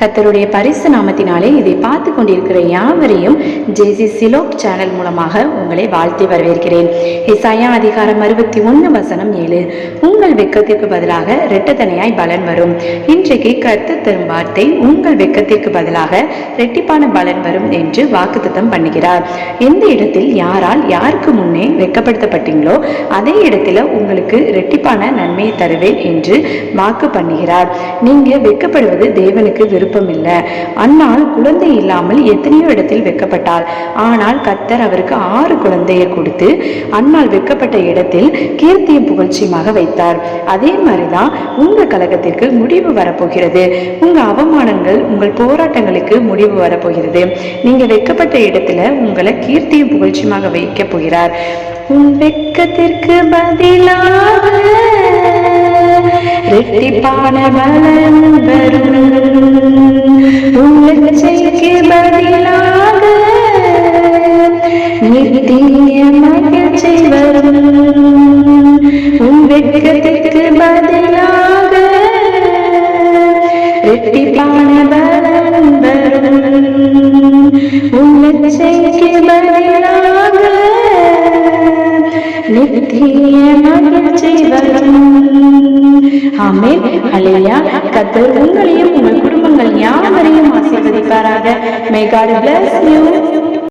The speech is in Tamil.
கத்தருடைய பரிசு நாமத்தினாலே இதை பார்த்து கொண்டிருக்கிற யாவரையும் ஜேசி சிலோக் சேனல் மூலமாக உங்களை வாழ்த்தி வரவேற்கிறேன். இசாயா அதிகாரம் அறுபத்தி ஒன்று வசனம் ஏழு. உங்கள் வெக்கத்திற்கு பதிலாக இரட்டத்தனையாய் பலன் வரும். இன்றைக்கு கத்து தரும் வார்த்தை உங்கள் வெக்கத்திற்கு பதிலாக இரட்டிப்பான பலன் வரும் என்று வாக்குத்தத்தம் பண்ணுகிறார். எந்த இடத்தில் யாரால் யாருக்கு முன்னே வெக்கப்படுத்தப்பட்டீங்களோ அதே இடத்துல உங்களுக்கு இரட்டிப்பான நன்மையை தருவேன் என்று வாக்கு பண்ணுகிறார். நீங்க வெக்கப்படுவது தேவனுக்கு விருப்பம் விருப்பமில்லை. அன்னால் குழந்தை இல்லாமல் எத்தனையோ இடத்தில் வெக்கப்பட்டாள். ஆனால் கத்தர் அவருக்கு ஆறு குழந்தையை கொடுத்து அன்னால் வெக்கப்பட்ட இடத்தில் கீர்த்தியும் புகழ்ச்சியுமாக வைத்தார். அதே மாதிரிதான் உங்க கழகத்திற்கு முடிவு வரப்போகிறது. உங்க அவமானங்கள் உங்கள் போராட்டங்களுக்கு முடிவு வரப்போகிறது. நீங்க வெக்கப்பட்ட இடத்துல உங்களை கீர்த்தியும் புகழ்ச்சியுமாக வைக்க போகிறார். உன் வெக்கத்திற்கு பதிலாக ரெட்டிப்பான பலன் வரும். நித்திய மகிழ்ச்சி வரும் உன் வெட்கத்திற்கு பதிலாக ரெட்டிப்பான பலன் வரும் உன் லட்சைக்கு பதிலாக நித்திய மகிழ்ச்சி வரும் ஆமே அல்லேலூயா கர்த்தர் உங்களையும் உங்கள் குடும்பங்கள் யாவரையும் ஆசீர்வதிப்பாராக மே காட் bless you